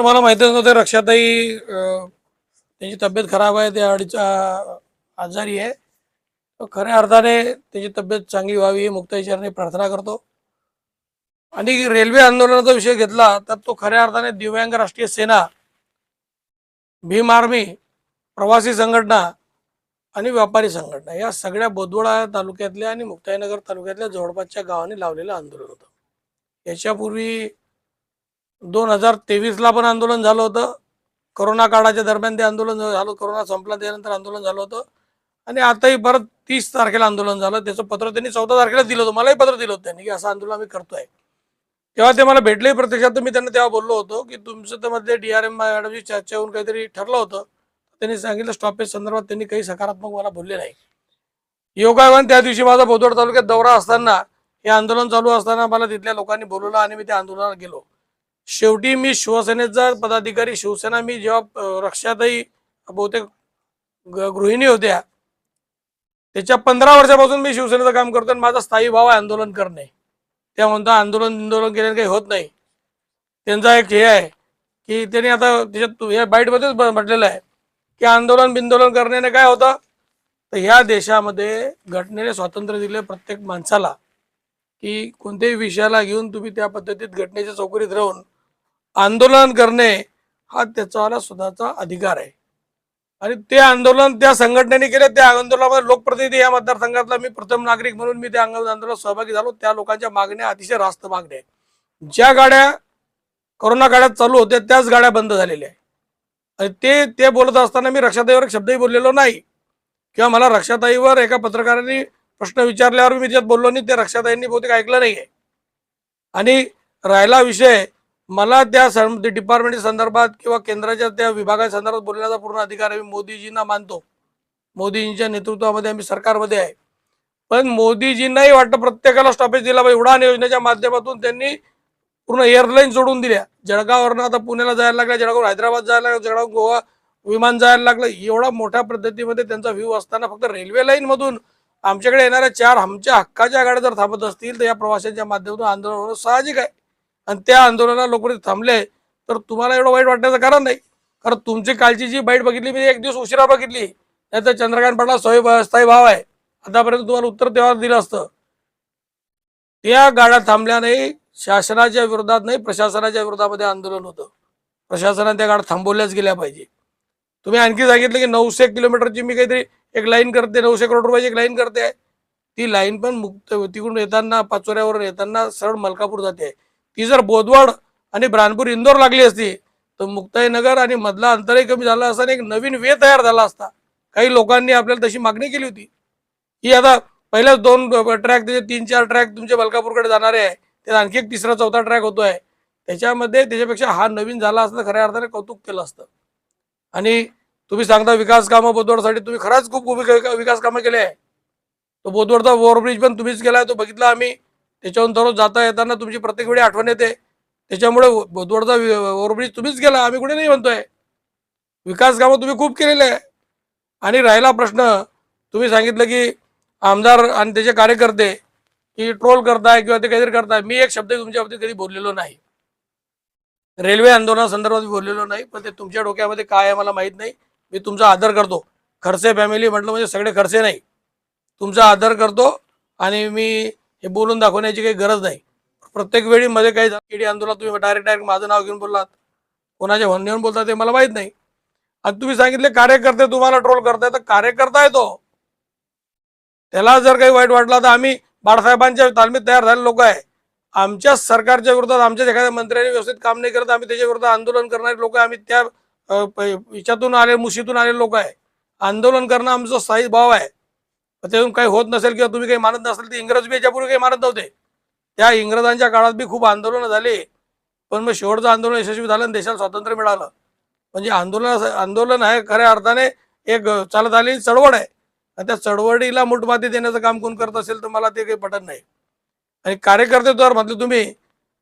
तर मला माहितीच नव्हतं रक्षाताई त्यांची तब्येत खराब आहे ते अडीचा आजारी आहे. खऱ्या अर्थाने त्याची तब्येत चांगली व्हावी ही मुक्ताईचरणी प्रार्थना करतो. आणि रेल्वे आंदोलनाचा विषय घेतला तर तो खऱ्या अर्थाने दिव्यांग राष्ट्रीय सेना भीम आर्मी प्रवासी संघटना आणि व्यापारी संघटना या सगळ्या बोदवडा तालुक्यातल्या आणि मुक्ताईनगर तालुक्यातल्या जवळपासच्या गावांनी लावलेलं आंदोलन होतं. याच्यापूर्वी दोन हजार तेवीसला पण आंदोलन झालं होतं. कोरोना काळाच्या दरम्यान ते आंदोलन झालं कोरोना संपला त्यानंतर आंदोलन झालं होतं. आणि आताही परत तीस तारखेला आंदोलन झालं. त्याचं पत्र त्यांनी चौदा तारखेला दिलं होतं. मलाही पत्र दिलं होतं त्यांनी की असं आंदोलन आम्ही करतोय. तेव्हा ते मला भेटले प्रत्यक्षात मी त्यांना तेव्हा बोललो होतो की तुमचं तर मध्ये डी आर एम मॅडमची चर्चा होऊन काहीतरी ठरलं होतं. त्यांनी सांगितलं स्टॉपेज संदर्भात त्यांनी काही सकारात्मक मला बोलले नाही. योगायोगाने त्या दिवशी माझा बोदवड तालुक्यात दौरा असताना हे आंदोलन चालू असताना मला तिथल्या लोकांनी बोलवलं आणि मी त्या आंदोलनाला गेलो. शेवटी मी शिवसेनेचा पदाधिकारी शिवसेना मी जेव्हा रक्षातही रक्षाताई बहुतेक गृहिणी होत्या त्याच्या पंधरा वर्षापासून मी शिवसेनेचं काम करतो आणि माझा स्थायी भाव आहे आंदोलन करणे. त्या म्हणता आंदोलन आंदोलन केल्याने काही होत नाही. त्यांचा एक हे आहे की त्यांनी आता त्याच्यात या बाईटमध्येच म्हटलेलं आहे की आंदोलन बिंदोलन करण्याने काय होतं? तर ह्या देशामध्ये घटनेने स्वातंत्र्य दिले प्रत्येक माणसाला की कोणत्याही विषयाला घेऊन तुम्ही त्या पद्धतीत घटनेच्या चौकटीत राहून आंदोलन करणे हा त्याचा स्वतःचा अधिकार आहे. आणि ते आंदोलन त्या संघटनेने केले त्या आंदोलनामध्ये लोकप्रतिनिधी या मतदारसंघातला मी प्रथम नागरिक म्हणून मी त्या आंदोलनात सहभागी झालो. त्या लोकांच्या मागण्या अतिशय रास्त मागण्या आहेत. ज्या गाड्या कोरोना काळात चालू होत्या त्याच गाड्या बंद झालेल्या आहेत. आणि ते ते बोलत असताना मी रक्षाताईवर एक शब्दही बोललेलो नाही. किंवा मला रक्षाताईवर एका पत्रकारांनी प्रश्न विचारल्यावर मी त्यात बोललो नाही. ते रक्षाताईंनी बहुतेक ऐकलं नाही आहे आणि राहिला विषय मला त्या सं- संदर्भात किंवा केंद्राच्या त्या विभागाच्या संदर्भात बोलण्याचा पूर्ण अधिकार आहे. मी मोदीजींना मानतो. मोदीजींच्या नेतृत्वामध्ये आम्ही सरकारमध्ये आहे. पण मोदीजींनाही वाटतं प्रत्येकाला स्टॉपेज दिला पाहिजे. उडान योजनेच्या माध्यमातून त्यांनी पूर्ण एअरलाईन जोडून दिल्या. जळगाववरनं आता पुण्याला जायला लागल्या जळगाव हैदराबाद जायला लागलं जळगाव गोवा विमान जायला लागलं. एवढा मोठ्या पद्धतीमध्ये त्यांचा व्ह्यू असताना फक्त रेल्वे लाईनमधून आमच्याकडे येणाऱ्या चार आमच्या हक्काच्या गाड्या जर थांबत असतील तर या प्रवाशांच्या माध्यमातून आंदोलन होणं साहजिक आहे. आणि त्या आंदोलनाला लोक थांबले तर तुम्हाला एवढं वाईट वाटण्याचं कारण नाही. कारण तुमची कालची जी बाईट बघितली मी एक दिवस उशिरा बघितली. नाही तर चंद्रकांत पाटला सोय स्थायी भाव आहे. आतापर्यंत तुम्हाला उत्तर तेव्हा दिलं असतं. त्या गाड्या थांबल्या नाही शासनाच्या विरोधात नाही प्रशासनाच्या विरोधामध्ये आंदोलन होतं. प्रशासनाने त्या गाड्या थांबवल्याच गेल्या पाहिजे. तुम्ही आणखी सांगितलं की नऊशे किलोमीटरची मी काहीतरी एक लाईन करते नऊशे करोड रुपयाची एक लाईन करते. ती लाईन पण मुक्त तिकडून येताना पाचोऱ्यावर येताना सरळ मलकापूर जाते. आहे ती जर बोदवड आणि ब्रानपूर इंदोर लागली असती तर मुक्ताईनगर आणि मधला अंतरही कमी झाला असता आणि एक नवीन वे तयार झाला असता. काही लोकांनी आपल्याला तशी मागणी केली होती. ही आता पहिल्याच दोन ट्रॅक त्याचे तीन चार ट्रॅक तुमच्या मलकापूरकडे जाणारे आहे. त्यात आणखी एक तिसरा चौथा ट्रॅक होतो आहे त्याच्यामध्ये त्याच्यापेक्षा हा नवीन झाला असता खऱ्या अर्थाने कौतुक केलं असतं. आणि तुम्ही सांगता विकास कामं बोदवडसाठी तुम्ही खरंच खूप विकास कामं केले आहे. तो बोदवडचा ओव्हरब्रिज पण तुम्हीच केला आहे तो बघितला आम्ही. त्याच्यावरून दररोज जाता येताना तुमची प्रत्येक वेळी आठवण येते. त्याच्यामुळे बोदवडचा ओव्हरब्रिज तुम्हीच गेला आम्ही कुठे नाही म्हणतोय. विकास कामं तुम्ही खूप केलेले आहे. आणि राहिला प्रश्न तुम्ही सांगितलं की आमदार आणि त्याचे कार्यकर्ते की ट्रोल करताय किंवा ते काहीतरी करताय. मी एक शब्द तुमच्या बाबतीत कधी बोललेलो नाही. रेल्वे आंदोलनासंदर्भात बोललेलो नाही पण ते तुमच्या डोक्यामध्ये काय आहे मला माहीत नाही. मी तुमचा आदर करतो. खर्चे फॅमिली म्हटलं म्हणजे सगळे खर्चे नाही. तुमचा आदर करतो आणि मी हे बोलून दाखवण्याची काही गरज नाही. प्रत्येक वेळी मध्ये काही झालं, आंदोलन तुम्ही डायरेक्ट डायरेक्ट माझं नाव घेऊन बोललात. कोणाच्या म्हणण्यावरून बोलतात ते मला माहीत नाही. आणि तुम्ही सांगितले कार्यकर्ते तुम्हाला ट्रोल करताय तर कार्यकर्ता आहे तो. त्याला जर काही वाईट वाटला तर आम्ही बाळासाहेबांच्या तालमीत तयार झालेले लोक आहे. आमच्या सरकारच्या विरोधात आमच्या एखाद्या मंत्र्यांनी व्यवस्थित काम नाही करत आम्ही त्याच्या विरोधात आंदोलन करणारे लोक आम्ही त्या याच्यातून आले मुशीतून आलेले लोक आहे. आंदोलन करणं आमचा साईज भाव आहे. त्यातून काही होत नसेल किंवा तुम्ही काही मानत नसेल तर इंग्रज बी याच्यापूर्वी काही मानत नव्हते. त्या इंग्रजांच्या काळात बी खूप आंदोलनं झाले. पण मग शेवटचं आंदोलन यशस्वी झालं आणि देशाला स्वातंत्र्य मिळालं. म्हणजे आंदोलन आंदोलन आहे खऱ्या अर्थाने एक चालत आलेली चळवळ आहे. आणि त्या चळवळीला मुठमाती देण्याचं काम कोण करत असेल तर मला ते काही पटत नाही. आणि कार्यकर्ते जर म्हटलं तुम्ही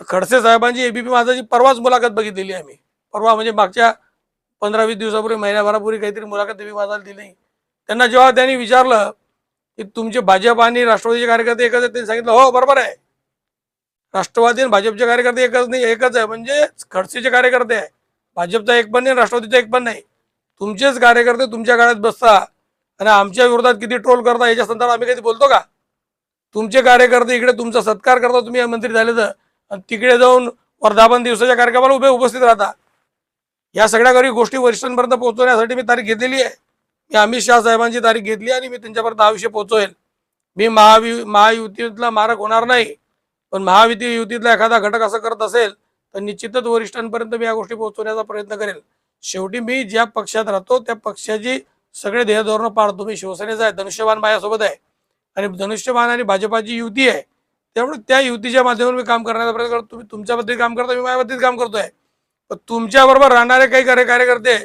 तर खडसे साहेबांची एबीपी माझाची परवाच मुलाखत बघितलेली आहे मी. परवा म्हणजे मागच्या पंधरा वीस दिवसापूर्वी महिन्याभरापूर्वी काहीतरी मुलाखत एबी माझाला दिली. त्यांना जेव्हा त्यांनी विचारलं की तुमचे भाजप आणि राष्ट्रवादीचे कार्यकर्ते एकच आहेत त्यांनी सांगितलं हो बरोबर आहे. राष्ट्रवादी आणि भाजपचे कार्यकर्ते एकच नाही एकच आहे म्हणजे खडसेचे कार्यकर्ते आहे. भाजपचा एक पण नाही राष्ट्रवादीचा एक पण नाही. तुमचेच कार्यकर्ते तुमच्या गाड्यात बसता आणि आमच्या विरोधात किती ट्रोल करता याच्या संदर्भात आम्ही कधी बोलतो का? तुमचे कार्यकर्ते इकडे तुमचा सत्कार करता तुम्ही मंत्री झाले तर. आणि तिकडे जाऊन वर्धापन दिवसाच्या कार्यक्रमाला उभे उपस्थित राहता. या सगळ्या काही गोष्टी वरिष्ठांपर्यंत पोहोचवण्यासाठी मी तारीख घेतलेली आहे. मी अमित शाह साहेबांची तारीख घेतली आणि मी त्यांच्यापर्यंत हा विषय पोहोचवेल. मी महावि महायुतीतला मारक होणार नाही पण महाविती युतीतला एखादा घटक असं करत असेल तर निश्चितच वरिष्ठांपर्यंत मी या गोष्टी पोहोचवण्याचा प्रयत्न करेल. शेवटी मी ज्या पक्षात राहतो त्या पक्षाची सगळे ध्येयधोरणं पाळतो मी शिवसेनेचा आहे धनुष्यबाण माझ्यासोबत आहे. आणि धनुष्यबाण आणि भाजपाची युती आहे त्यामुळे त्या युतीच्या माध्यमातून मी काम करण्याचा प्रयत्न करतो. तुम्ही तुमच्याबद्दल काम करता मी माझ्याबद्दल काम करतोय. पण तुमच्याबरोबर राहणारे काही कार्य कार्यकर्ते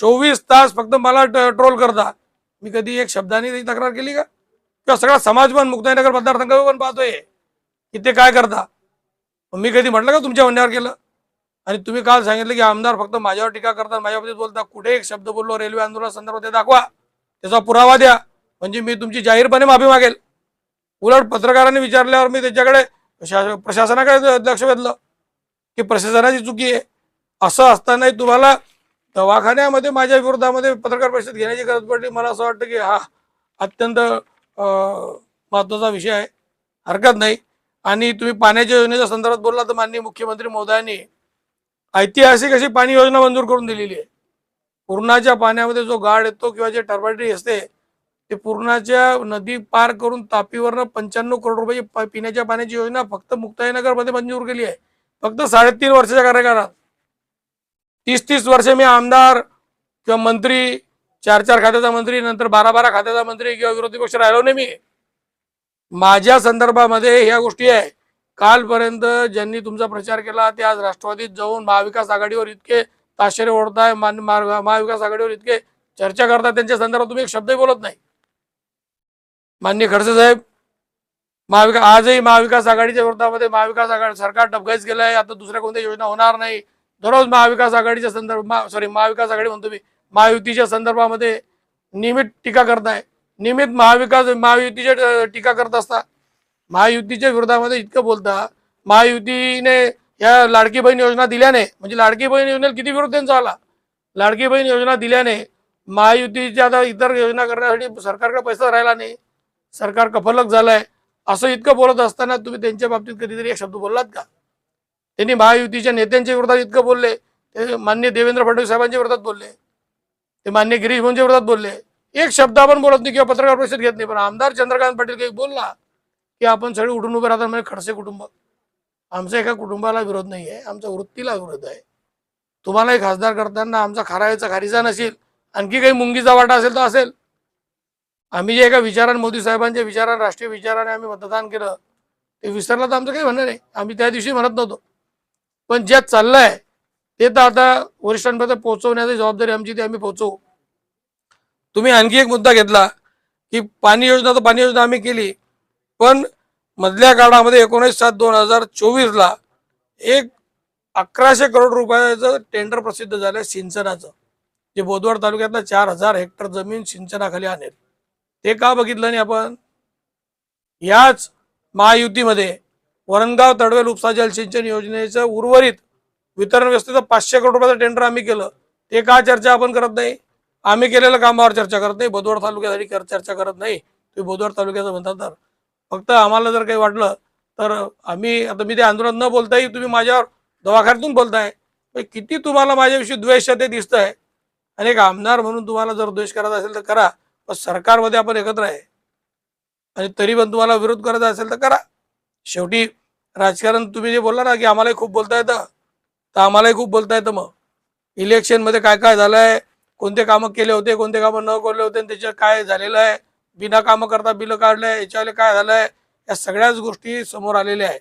चोवीस तास फक्त मला ट्रोल करता. मी कधी एक शब्दाने त्याची तक्रार केली का? किंवा सगळा समाज पण मुक्ताईनगर मतदारसंघ पण पाहतोय. की ते काय करता? मग मी कधी म्हटलं का तुमच्या म्हणण्यावर केलं? आणि तुम्ही काल सांगितलं की आमदार फक्त माझ्यावर टीका करतात माझ्याबद्दल बोलता कुठे एक शब्द बोललो रेल्वे आंदोलन संदर्भात ते दाखवा. त्याचा पुरावा द्या. म्हणजे मी तुमची जाहीरपणे माफी मागेल. उलट पत्रकारांनी विचारल्यावर मी त्याच्याकडे प्रशासनाकडे लक्ष वेधलं की प्रशासनाची चुकी आहे. असं असतानाही तुम्हाला दवाखान्यामध्ये माझ्या विरोधामध्ये पत्रकार परिषद घेण्याची गरज पडली. मला असं वाटतं की हा अत्यंत महत्त्वाचा विषय आहे. हरकत नाही. आणि तुम्ही पाण्याच्या योजनेच्या संदर्भात बोलला तर माननीय मुख्यमंत्री मोदयांनी ऐतिहासिक अशी पाणी योजना मंजूर करून दिलेली आहे. पूर्णाच्या पाण्यामध्ये जो गाड येतो किंवा जे टर्बाटरी असते ते पूर्णाच्या नदी पार करून तापीवरनं पंच्याण्णव करोड रुपयाची पिण्याच्या पाण्याची योजना फक्त मुक्ताईनगरमध्ये मंजूर केली आहे. फक्त साडेतीन वर्षाच्या कार्यकाळात तीस तीस वर्ष मी आमदार किंवा मंत्री चार चार खात्याचा मंत्री नंतर बारा बारा खात्याचा मंत्री किंवा विरोधी पक्ष राहिलो नाही मी. माझ्या संदर्भामध्ये ह्या गोष्टी आहे. कालपर्यंत ज्यांनी तुमचा प्रचार केला ते आज राष्ट्रवादीत जाऊन महाविकास आघाडीवर इतके ताशेरे ओढताय मान महाविकास आघाडीवर इतके चर्चा करताय त्यांच्या संदर्भात तुम्ही एक शब्दही बोलत नाही. मान्य खडसे साहेब महाविकास आजही महाविकास आघाडीच्या विरोधामध्ये महाविकास आघाडी सरकार डबघाईच केलं आहे आता दुसऱ्या कोणत्या योजना होणार नाही? दररोज महाविकास आघाडीच्या संदर्भ सॉरी महाविकास आघाडी म्हणतो मी. महायुतीच्या संदर्भामध्ये नियमित टीका करताय नियमित महाविकास महायुतीच्या टीका करत असता. महायुतीच्या विरोधामध्ये इतकं बोलता महायुतीने या लाडकी बहीण योजना दिल्याने म्हणजे लाडकी बहीण योजनेला किती विरोध त्यांचा आला? लाडकी बहीण योजना दिल्याने महायुतीच्या आता इतर योजना करण्यासाठी सरकारकडे पैसा राहिला नाही. सरकार कफलक झालंय. असं इतकं बोलत असताना तुम्ही त्यांच्या बाबतीत कधीतरी एक शब्द बोललात का? त्यांनी महायुतीच्या नेत्यांच्या विरोधात इतकं बोलले. ते मान्य देवेंद्र फडणवीस साहेबांच्या विरोधात बोलले. ते मान्य गिरीश भाऊंच्या विरोधात बोलले. एक शब्द आपण बोलत नाही किंवा पत्रकार परिषद घेत नाही पण आमदार चंद्रकांत पाटील काही बोलला की आपण सगळे उठून उभे राहतात म्हणजे खडसे कुटुंब. आमच्या एका कुटुंबाला विरोध नाही आहे आमच्या वृत्तीला विरोध आहे. तुम्हालाही खासदार करताना आमचा खारायचा खारीचा नसेल आणखी काही मुंगीचा वाटा असेल तर असेल. आम्ही जे एका विचारान मोदी साहेबांच्या विचारान राष्ट्रीय विचाराने आम्ही मतदान केलं ते विसरलं तर आमचं काही म्हणणं नाही. आम्ही त्या दिवशी म्हणत नव्हतो. पण जे चाललंय ते तर आता वरिष्ठांपर्यंत पोहोचवण्याची जबाबदारी आमची ती आम्ही पोहोचवू. तुम्ही आणखी एक मुद्दा घेतला की पाणी योजना तर पाणी योजना आम्ही केली पण मधल्या काळामध्ये एकोणीस सात दोन हजार चोवीसला एक अकराशे करोड रुपयाचं टेंडर प्रसिद्ध झालं सिंचनाचं जे बोदवड तालुक्यातलं चार हजार हेक्टर जमीन सिंचनाखाली आणेल. ते का बघितलं नाही आपण? याच महायुतीमध्ये वरणगाव तडवेल उपसा जल सिंचन योजनेचं उर्वरित वितरण व्यवस्थेचं पाचशे करोड रुपयाचं टेंडर आम्ही केलं. ते का चर्चा आपण करत नाही? आम्ही केलेल्या कामावर चर्चा करत नाही. बोदवड तालुक्यासाठी कर- चर्चा करत नाही. तुम्ही बोदवड तालुक्याचं म्हणता तर. फक्त आम्हाला जर काही वाटलं तर आम्ही आता मी ते आंदोलन न बोलताही तुम्ही माझ्यावर दवाखान्यातून बोलताय. पण किती तुम्हाला माझ्याविषयी द्वेष ते ते दिसतंय. आणि एक आमदार म्हणून तुम्हाला जर द्वेष करायचा असेल तर करा. पण सरकारमध्ये आपण एकत्र आहे. आणि तरी पण तुम्हाला विरोध करायचा असेल तर करा. शेवटी राजकारण तुम्ही जे बोलला ना की आम्हालाही खूप बोलता येतं तर आम्हालाही खूप बोलता येतं मग. इलेक्शनमध्ये काय काय झालंय कोणते कामं केले होते कोणते कामं न केले होते आणि त्याच्यात काय झालेलं आहे बिना कामं करता बिलं काढलंय याच्यावाले काय झालंय या सगळ्याच गोष्टी समोर आलेल्या आहे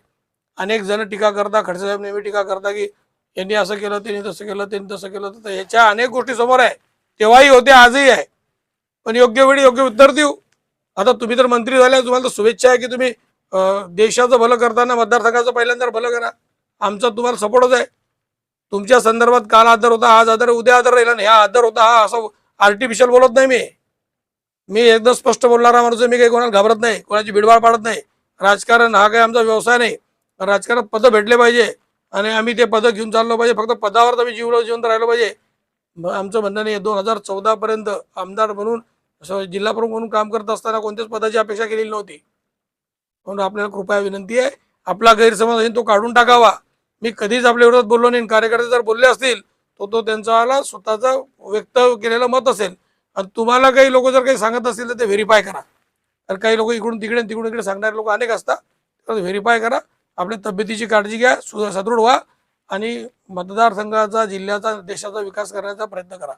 अनेक जण टीका करता खडसेसाहेब नेहमी टीका करता की यांनी असं केलं त्यांनी तसं केलं त्यांनी तसं केलं तर ह्याच्या अनेक गोष्टी समोर आहे. तेव्हाही होते आजही आहे. पण योग्य वेळी योग्य उत्तर देऊ. आता तुम्ही तर मंत्री झाले तुम्हाला तर शुभेच्छा आहे की तुम्ही देशाचं भलं करताना मतदारसंघाचं पहिल्यांदा भलं करा. आमचा तुम्हाला सपोर्टच आहे. तुमच्या संदर्भात काल आदर होता आज आदर उद्या आदर राहिला नाही. हा आदर होता हा असं आर्टिफिशियल बोलत नाही मी. मी एकदम स्पष्ट बोलणारा माणूस मी काही कोणाला घाबरत नाही कोणाची भिडभाड पाडत नाही. राजकारण हा काही आमचा व्यवसाय नाही. राजकारणात पद भेटले पाहिजे आणि आम्ही ते पदं घेऊन चाललो पाहिजे. फक्त पदावर आम्ही जीवलो जिवंत राहिलो पाहिजे. आमचं म्हणणं नाही दोन हजार चौदापर्यंत आमदार म्हणून असं म्हणून काम करत असताना कोणत्याच पदाची अपेक्षा केलेली नव्हती. म्हणून आपल्याला कृपया विनंती आहे आपला गैरसमज आहे तो काढून टाकावा. मी कधीच आपल्या विरोधात बोललो नाही. कार्यकर्ते जर बोलले असतील तो तो त्यांचा स्वतःचा व्यक्त केलेलं मत असेल. आणि तुम्हाला काही लोक जर काही सांगत असतील तर ते व्हेरीफाय करा. तर काही लोक इकडून तिकडे तिकडून इकडे सांगणारे लोक अनेक असतात. तर व्हेरीफाय करा. आपल्या तब्येतीची काळजी घ्या सु सदृढ व्हा आणि मतदारसंघाचा जिल्ह्याचा देशाचा विकास करण्याचा प्रयत्न करा.